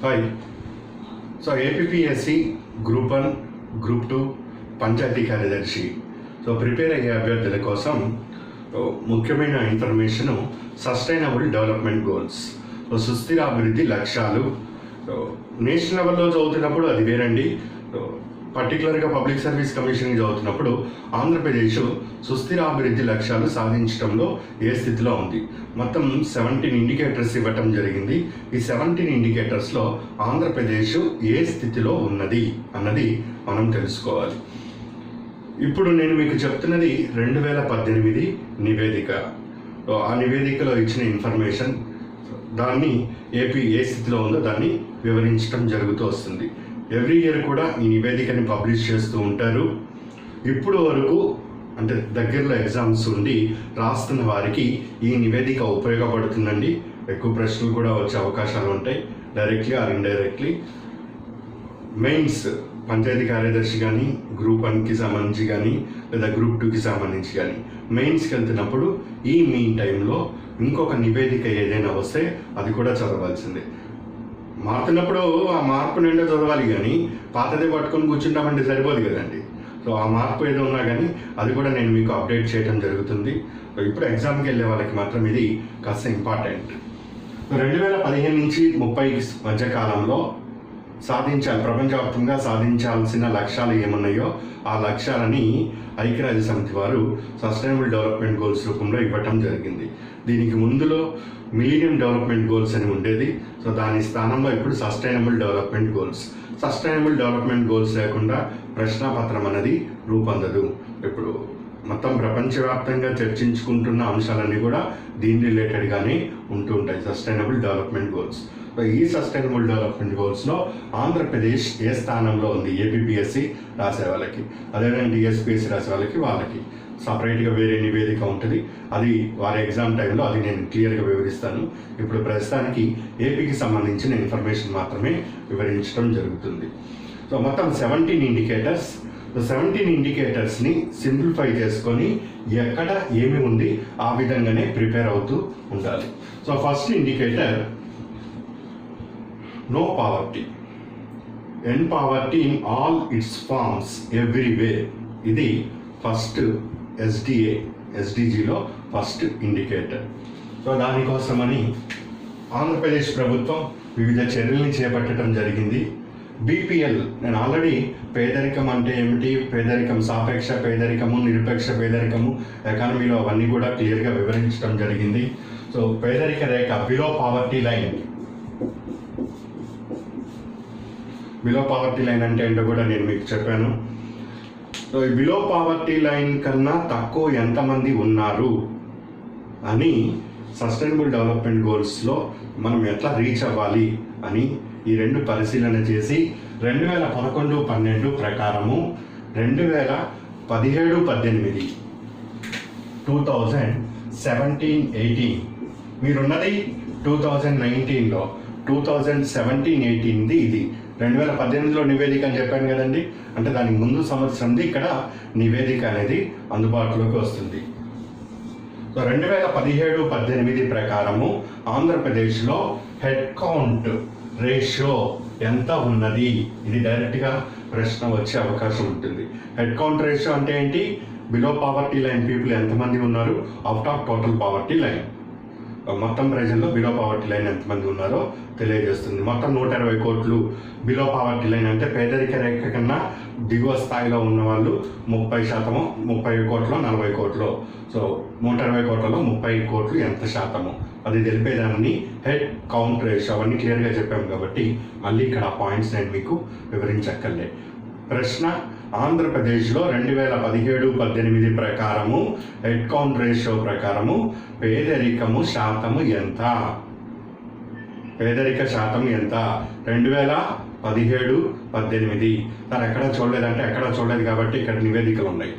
Hi so APSC group one group two panchayati కార్యదర్శి so prepare అయ్యే అభ్యర్థుల కోసం ముఖ్యమైన information sustainable development goals so సుస్థిర అభివృద్ధి లక్ష్యాలు నేషనల్ లెవెల్లో చదువుతున్నప్పుడు అది వేరండి. పర్టికులర్గా పబ్లిక్ సర్వీస్ కమిషన్ చదువుతున్నప్పుడు ఆంధ్రప్రదేశ్ సుస్థిర అభివృద్ధి లక్ష్యాలు సాధించడంలో ఏ స్థితిలో ఉంది? మొత్తం సెవెంటీన్ ఇండికేటర్స్ ఇవ్వటం జరిగింది. ఈ సెవెంటీన్ ఇండికేటర్స్లో ఆంధ్రప్రదేశ్ ఏ స్థితిలో ఉన్నది అన్నది మనం తెలుసుకోవాలి. ఇప్పుడు నేను మీకు చెప్తున్నది రెండు వేల పద్దెనిమిది నివేదిక. ఆ నివేదికలో ఇచ్చిన ఇన్ఫర్మేషన్ దాన్ని ఏపీ ఏ స్థితిలో ఉందో దాన్ని వివరించడం జరుగుతూ వస్తుంది. ఎవ్రీ ఇయర్ కూడా ఈ నివేదికని పబ్లిష్ చేస్తూ ఉంటారు. ఇప్పుడు వరకు అంటే దగ్గరలో ఎగ్జామ్స్ ఉండి రాస్తున్న వారికి ఈ నివేదిక ఉపయోగపడుతుందండి. ఎక్కువ ప్రశ్నలు కూడా వచ్చే అవకాశాలు ఉంటాయి. Directly or indirectly mains panchayati కార్యదర్శి కానీ గ్రూప్ వన్కి సంబంధించి కానీ లేదా గ్రూప్ టూకి సంబంధించి కానీ మెయిన్స్కి వెళ్తున్నప్పుడు ఈ మీన్ టైంలో ఇంకొక నివేదిక ఏదైనా వస్తే అది కూడా చదవాల్సిందే. మారుతున్నప్పుడు ఆ మార్పు నిండా చదవాలి కానీ పాతదే పట్టుకొని కూర్చుంటామంటే సరిపోదు కదండి. సో ఆ మార్పు ఏదో ఉన్నా కానీ అది కూడా నేను మీకు అప్డేట్ చేయడం జరుగుతుంది. ఇప్పుడు ఎగ్జామ్కి వెళ్ళే వాళ్ళకి మాత్రం ఇది కాస్త ఇంపార్టెంట్. రెండు వేల పదిహేను నుంచి ముప్పై మధ్య కాలంలో సాధించాలి ప్రపంచవ్యాప్తంగా సాధించాల్సిన లక్ష్యాలు ఏమున్నాయో ఆ లక్ష్యాలని ఐక్యరాజ్య సమితి వారు సస్టైనబుల్ డెవలప్మెంట్ గోల్స్ రూపంలో ఇవ్వటం జరిగింది. దీనికి ముందులో మిలీనియం డెవలప్మెంట్ గోల్స్ అని ఉండేది. సో దాని స్థానంలో ఇప్పుడు sustainable development goals. Sustainable development goals లేకుండా ప్రశ్నాపత్రం అనేది రూపొందదు. ఇప్పుడు మొత్తం ప్రపంచవ్యాప్తంగా చర్చించుకుంటున్న అంశాలన్నీ కూడా దీని రిలేటెడ్గానే ఉంటూ ఉంటాయి. Sustainable development goals. సో ఈ సస్టైనబుల్ డెవలప్మెంట్ గోల్స్లో ఆంధ్రప్రదేశ్ ఏ స్థానంలో ఉంది? ఏపీఎస్సి రాసే వాళ్ళకి. అదేవిధంగా డిఎస్పిఎస్సి రాసే వాళ్ళకి వాళ్ళకి. సపరేట్గా వేరే నివేదిక ఉంటుంది. అది వారి ఎగ్జామ్ టైంలో అది నేను క్లియర్గా వివరిస్తాను. ఇప్పుడు ప్రస్తుతానికి ఏపీకి సంబంధించిన ఇన్ఫర్మేషన్ మాత్రమే వివరించడం జరుగుతుంది. సో మొత్తం సెవెంటీన్ ఇండికేటర్స్. సెవెంటీన్ ఇండికేటర్స్ని సింప్లిఫై చేసుకొని ఎక్కడ ఏమి ఉంది ఆ విధంగానే ప్రిపేర్ అవుతూ ఉండాలి. So first indicator no poverty end poverty in all its forms everywhere ఇది ఫస్ట్ ఎస్డిఏ ఎస్డిజిలో ఫస్ట్ ఇండికేటర్ సో దానికోసమని ఆంధ్రప్రదేశ్ ప్రభుత్వం వివిధ చర్యల్ని చేపట్టడం జరిగింది. బీపీఎల్ నేను ఆల్రెడీ పేదరికం అంటే ఏమిటి? పేదరికం సాపేక్ష పేదరికము నిరపేక్ష పేదరికము ఎకానమీలో అవన్నీ కూడా క్లియర్గా వివరించడం జరిగింది. సో పేదరిక రేఖ below poverty line below poverty line అంటే ఏంటో కూడా నేను మీకు చెప్పాను. బిలో పావర్టీ లైన్ కన్నా తక్కువ ఎంతమంది ఉన్నారు అని సస్టైనబుల్ డెవలప్మెంట్ గోల్స్లో మనం ఎట్లా రీచ్ అవ్వాలి అని ఈ రెండు పరిశీలన చేసి రెండు వేల పదకొండు పన్నెండు ప్రకారము రెండు వేల పదిహేడు పద్దెనిమిది టూ థౌజండ్ సెవెంటీన్ ఎయిటీన్. మీరున్నది టూ థౌజండ్ నైన్టీన్లో. టూ థౌజండ్ సెవెంటీన్ ఎయిటీన్ది ఇది. రెండు వేల పద్దెనిమిదిలో నివేదిక అని చెప్పాను కదండి. అంటే దానికి ముందు సంవత్సరంది ఇక్కడ నివేదిక అనేది అందుబాటులోకి వస్తుంది. రెండు వేల పదిహేడు పద్దెనిమిది ప్రకారము ఆంధ్రప్రదేశ్లో హెడ్ కౌంట్ రేషియో ఎంత ఉన్నది? ఇది డైరెక్ట్గా ప్రశ్న వచ్చే అవకాశం ఉంటుంది. హెడ్ కౌంట్ రేషియో అంటే ఏంటి? బిలో పావర్టీ లైన్ పీపుల్ ఎంతమంది ఉన్నారు? Out of total poverty line. మొత్తం ప్రజల్లో బిలో పావర్టీ లైన్ ఎంతమంది ఉన్నారో తెలియజేస్తుంది. మొత్తం నూట ఇరవై కోట్లు బిలో పావర్టీ లైన్ అంటే పేదరిక రేఖ కన్నా దిగువ స్థాయిలో ఉన్న వాళ్ళు ముప్పై శాతము ముప్పై కోట్లు నలభై కోట్లు. సో నూట ఇరవై కోట్లలో ముప్పై కోట్లు ఎంత శాతము? అది తెలిపేదాన్ని హెడ్ కౌంట్ రేషియో అవన్నీ క్లియర్గా చెప్పాము కాబట్టి మళ్ళీ ఇక్కడ పాయింట్స్ నేను మీకు వివరించక్కర్లే. ప్రశ్న ఆంధ్రప్రదేశ్లో రెండు వేల పదిహేడు పద్దెనిమిది ప్రకారము హెడ్ కౌంట్ రేషియో ప్రకారము పేదరికము శాతము ఎంత? పేదరిక శాతం ఎంత? రెండు వేల పదిహేడు పద్దెనిమిది. తను ఎక్కడ చూడలేదంటే ఎక్కడ చూడలేదు కాబట్టి ఇక్కడ నివేదికలు ఉన్నాయి.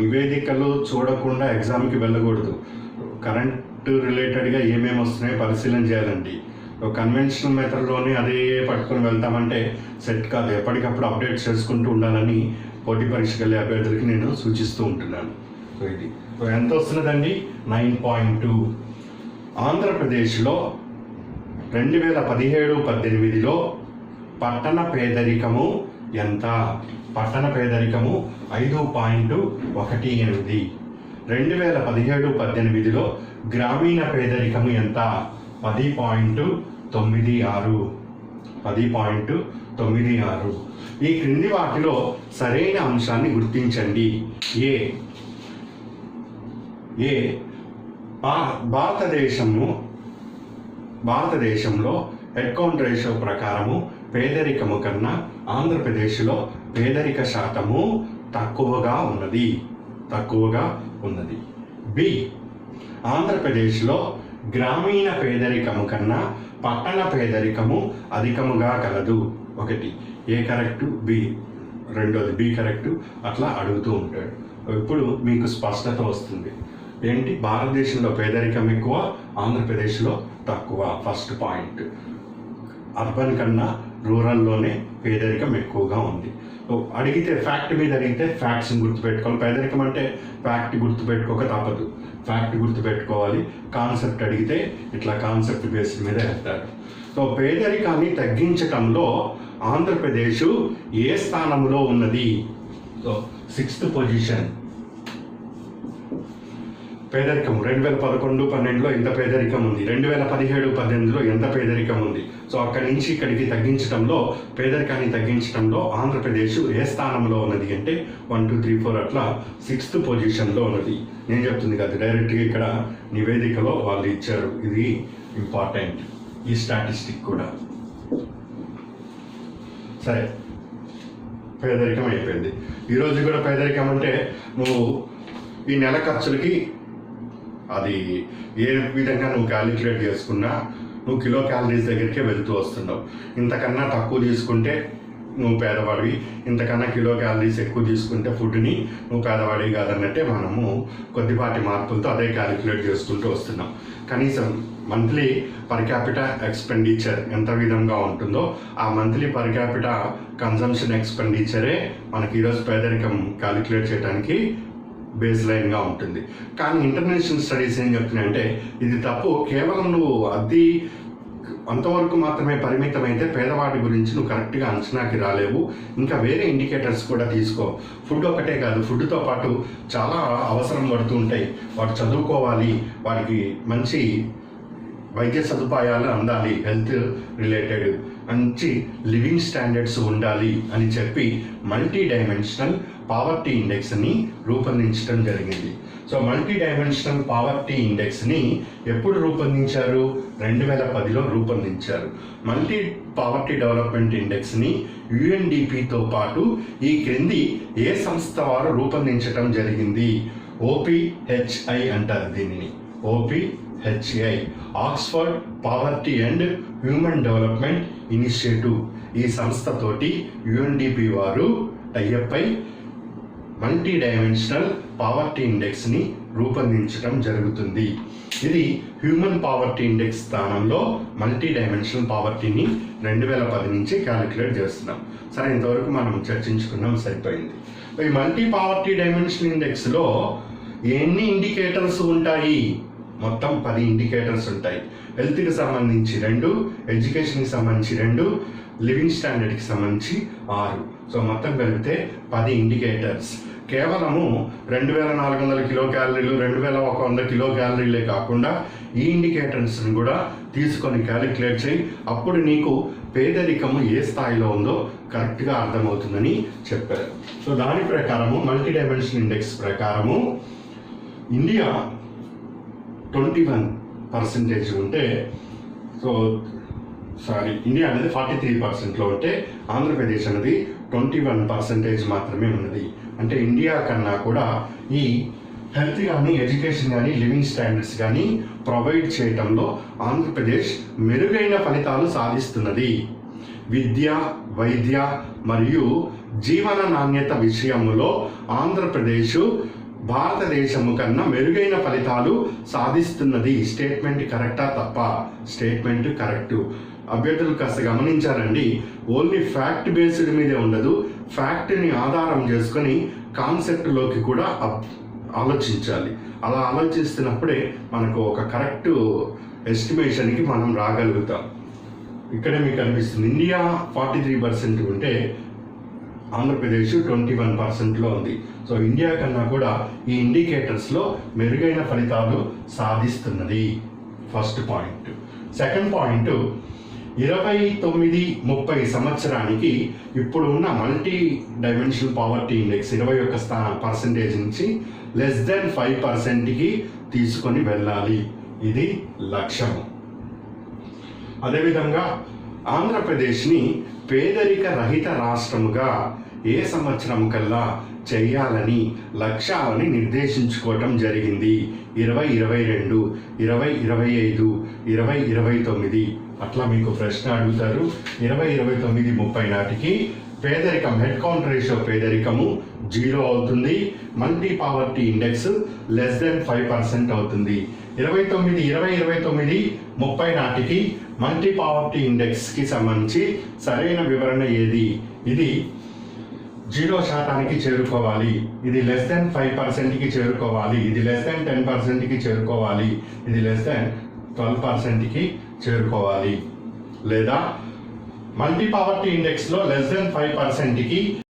నివేదికలు చూడకుండా ఎగ్జామ్కి వెళ్ళకూడదు. కరెంట్ రిలేటెడ్గా ఏమేమి వస్తున్నాయో పరిశీలన చేయాలండి. కన్వెన్షనల్ మెథడ్లోనే అదే పట్టుకొని వెళ్తామంటే సెట్ కాదు. ఎప్పటికప్పుడు అప్డేట్ చేసుకుంటూ ఉండాలని పోటీ పరీక్షకు వెళ్ళే అభ్యర్థులకి నేను సూచిస్తూ ఉంటున్నాను. సో ఇది. సో ఎంత వస్తున్నదండి? నైన్ పాయింట్ టూ ఆంధ్రప్రదేశ్లో రెండు వేల పదిహేడు పద్దెనిమిదిలో పట్టణ పేదరికము ఎంత? పట్టణ పేదరికము ఐదు పాయింట్ ఒకటి ఎనిమిది. రెండు వేల పదిహేడు పద్దెనిమిదిలో గ్రామీణ పేదరికము ఎంత? పది పాయింట్ తొమ్మిది ఆరు. పది పాయింట్ తొమ్మిది ఆరు. ఈ క్రింది వాటిలో సరైన అంశాన్ని గుర్తించండి. ఏ. ఏ. భా- భారతదేశము భారతదేశంలో హెడ్కౌంట్ రేషియో ప్రకారము పేదరికము కన్నా ఆంధ్రప్రదేశ్లో పేదరిక శాతము తక్కువగా ఉన్నది. తక్కువగా ఉన్నది. బి. ఆంధ్రప్రదేశ్లో గ్రామీణ పేదరికము కన్నా పట్టణ పేదరికము అధికముగా కలదు. ఒకటి ఏ కరెక్టు? బి. రెండోది బి కరెక్టు? అట్లా అడుగుతూ ఉంటాడు. ఇప్పుడు మీకు స్పష్టత వస్తుంది. ఏంటి? భారతదేశంలో పేదరికం ఎక్కువ ఆంధ్రప్రదేశ్లో తక్కువ. First point. అర్బన్ కన్నా రూరల్లోనే పేదరికం ఎక్కువగా ఉంది. అడిగితే ఫ్యాక్ట్ మీద అడిగితే ఫ్యాక్ట్స్ని గుర్తుపెట్టుకోవాలి. పేదరికం అంటే ఫ్యాక్ట్ గుర్తుపెట్టుకోక తప్పదు. ఫ్యాక్ట్ గుర్తుపెట్టుకోవాలి. కాన్సెప్ట్ అడిగితే ఇట్లా కాన్సెప్ట్ బేస్ మీద వెళ్తారు. సో పేదరికాన్ని తగ్గించటంలో ఆంధ్రప్రదేశ్ ఏ స్థానంలో ఉన్నది? So sixth position. పేదరికం. రెండు వేల పదకొండు పన్నెండులో ఎంత పేదరికం ఉంది. రెండు వేల పదిహేడు పద్దెనిమిదిలో ఎంత పేదరికం ఉంది? సో అక్కడి నుంచి ఇక్కడికి తగ్గించడంలో పేదరికాన్ని తగ్గించడంలో ఆంధ్రప్రదేశ్ ఏ స్థానంలో ఉన్నది అంటే వన్ టూ త్రీ ఫోర్ అట్లా సిక్స్త్ పొజిషన్లో ఉన్నది. నేను చెప్తుంది కదా డైరెక్ట్గా ఇక్కడ నివేదికలో వాళ్ళు ఇచ్చారు. ఇది ఇంపార్టెంట్ ఈ స్టాటిస్టిక్ కూడా. సరే పేదరికం అయిపోయింది. ఈరోజు కూడా పేదరికం అంటే నువ్వు ఈ నెల ఖర్చులకి అది ఏ విధంగా నువ్వు క్యాలిక్యులేట్ చేసుకున్నా నువ్వు కిలో క్యాలరీస్ దగ్గరికే వెళ్తూ వస్తున్నావు. ఇంతకన్నా తక్కువ తీసుకుంటే నువ్వు పేదవాడివి. ఇంతకన్నా కిలో క్యాలరీస్ ఎక్కువ తీసుకుంటే ఫుడ్ని నువ్వు పేదవాడివి కాదన్నట్టే మనము కొద్దిపాటి మార్పులతో అదే క్యాలిక్యులేట్ చేసుకుంటూ వస్తున్నాం. కనీసం మంత్లీ పర్ క్యాపిటా ఎక్స్పెండిచర్ ఎంత విధంగా ఉంటుందో ఆ మంత్లీ పర్ క్యాపిటా కన్సంప్షన్ ఎక్స్పెండిచరే మనకి ఈరోజు పేదరికం క్యాలిక్యులేట్ చేయడానికి బేస్ లైన్గా ఉంటుంది. కానీ ఇంటర్నేషనల్ స్టడీస్ ఏం చెప్తున్నాయంటే ఇది తప్పు. కేవలం నువ్వు అతి అంతవరకు మాత్రమే పరిమితమైతే పేదవాడి గురించి నువ్వు కరెక్ట్గా అంచనాకి రాలేవు. ఇంకా వేరే ఇండికేటర్స్ కూడా తీసుకో. ఫుడ్ ఒకటే కాదు ఫుడ్తో పాటు చాలా అవసరం పడుతూ ఉంటాయి. వాడు చదువుకోవాలి వాడికి మంచి వైద్య సదుపాయాలు అందాలి హెల్త్ రిలేటెడ్. మంచి లివింగ్ స్టాండర్డ్స్ ఉండాలి అని చెప్పి మల్టీ డైమెన్షనల్ పావర్టీ ఇండెక్స్ని రూపొందించడం జరిగింది. సో మల్టీ డైమెన్షనల్ పావర్టీ ఇండెక్స్ని ఎప్పుడు రూపొందించారు? రెండు వేల పదిలో రూపొందించారు. మల్టీ పావర్టీ డెవలప్మెంట్ ఇండెక్స్ని యుఎన్డిపితో పాటు ఈ క్రింది ఏ సంస్థ వారు రూపొందించడం జరిగింది? ఓపిహెచ్ఐ అంటారు దీనిని. HI Oxford poverty and human development initiative ఈ సంస్థతోటి యుఎన్డిపి వారు టైఅప్ అయి మల్టీ డైమెన్షనల్ పావర్టీ ఇండెక్స్ని రూపొందించడం జరుగుతుంది. ఇది హ్యూమన్ పావర్టీ ఇండెక్స్ స్థానంలో మల్టీ డైమెన్షనల్ పావర్టీని రెండు వేల పది నుంచి క్యాలిక్యులేట్ చేస్తున్నాం. సరే ఇంతవరకు మనం చర్చించుకున్నాం సరిపోయింది. ఈ మల్టీ పావర్టీ డైమెన్షన్ ఇండెక్స్లో ఎన్ని ఇండికేటర్స్ ఉంటాయి? మొత్తం పది ఇండికేటర్స్ ఉంటాయి. హెల్త్కి సంబంధించి రెండు ఎడ్యుకేషన్కి సంబంధించి రెండు లివింగ్ స్టాండర్డ్కి సంబంధించి ఆరు. సో మొత్తం కలిపితే పది ఇండికేటర్స్ కేవలము రెండు వేల నాలుగు వందల కిలో క్యాలరీలు రెండు వేల ఒక వంద కిలో క్యాలరీలే కాకుండా ఈ ఇండికేటర్స్ని కూడా తీసుకొని క్యాలిక్యులేట్ చేయి. అప్పుడు నీకు పేదరికము ఏ స్థాయిలో ఉందో కరెక్ట్గా అర్థమవుతుందని చెప్పారు. సో దాని ప్రకారము మల్టీ డైమెన్షన్ ఇండెక్స్ ప్రకారము ఇండియా ట్వంటీ వన్ పర్సెంటేజ్ ఉంటే సో సారీ ఇండియా అనేది ఫార్టీ త్రీ పర్సెంట్లో ఉంటే ఆంధ్రప్రదేశ్ అనేది ట్వంటీ వన్ పర్సెంటేజ్ మాత్రమే ఉన్నది. అంటే ఇండియా కన్నా కూడా ఈ హెల్త్ కానీ ఎడ్యుకేషన్ కానీ లివింగ్ స్టాండర్డ్స్ కానీ ప్రొవైడ్ చేయటంలో ఆంధ్రప్రదేశ్ మెరుగైన ఫలితాలు సాధిస్తున్నది. విద్య వైద్య మరియు జీవన నాణ్యత విషయంలో ఆంధ్రప్రదేశ్ భారతదేశము కన్నా మెరుగైన ఫలితాలు సాధిస్తున్నది స్టేట్మెంట్ కరెక్టా తప్ప? స్టేట్మెంట్ కరెక్టు అభ్యర్థులు కాస్త గమనించారండి. ఓన్లీ ఫ్యాక్ట్ బేస్డ్ మీదే ఉండదు. ఫ్యాక్ట్ని ఆధారం చేసుకొని కాన్సెప్ట్లోకి కూడా అప్- ఆలోచించాలి. అలా ఆలోచిస్తున్నప్పుడే మనకు ఒక కరెక్ట్ ఎస్టిమేషన్కి మనం రాగలుగుతాం. ఇక్కడే మీకు కనిపిస్తుంది ఇండియా ఫార్టీ త్రీ పర్సెంట్ ఉంటే ఆంధ్రప్రదేశ్ ట్వంటీ వన్ పర్సెంట్లో ఉంది. సో ఇండియా కన్నా కూడా ఈ ఇండికేటర్స్లో మెరుగైన ఫలితాలు సాధిస్తున్నది. ఫస్ట్ పాయింట్ సెకండ్ పాయింట్ ఇరవై తొమ్మిది ముప్పై సంవత్సరానికి ఇప్పుడు ఉన్న మల్టీ డైమెన్షనల్ పావర్టీ ఇండెక్స్ ఇరవై ఒక్క స్థాన పర్సెంటేజ్ నుంచి లెస్ దెన్ ఫైవ్ పర్సెంట్కి తీసుకొని వెళ్ళాలి. ఇది లక్ష్యం అదేవిధంగా ఆంధ్రప్రదేశ్ని పేదరిక రహిత రాష్ట్రముగా ఏ సంవత్సరం కల్లా చేయాలని లక్ష్యాలని నిర్దేశించుకోవటం జరిగింది. ఇరవై ఇరవై రెండు ఇరవై ఇరవై ఐదు ఇరవై ఇరవై తొమ్మిది. అట్లా మీకు ప్రశ్న అడుగుతారు. ఇరవై ఇరవై తొమ్మిది ముప్పై నాటికి పేదరికం హెడ్ కౌంట్ రేషియో పేదరికము జీరో అవుతుంది. Multi poverty index less than five percent అవుతుంది. ఇరవై తొమ్మిది ఇరవై ఇరవై తొమ్మిది ముప్పై నాటికి మల్టీ పావర్టీ ఇండెక్స్కి సంబంధించి సరైన వివరణ ఏది? ఇది జీరో శాతానికి చేరుకోవాలి. ఇది లెస్ దెన్ ఫైవ్ పర్సెంట్కి చేరుకోవాలి. ఇది లెస్ దెన్ టెన్ పర్సెంట్కి చేరుకోవాలి. ఇది లెస్ దెన్ ట్వెల్వ్ పర్సెంట్కి చేరుకోవాలి. లేదా మల్టీ పావర్టీ ఇండెక్స్లో లెస్ దెన్ ఫైవ్ పర్సెంట్కి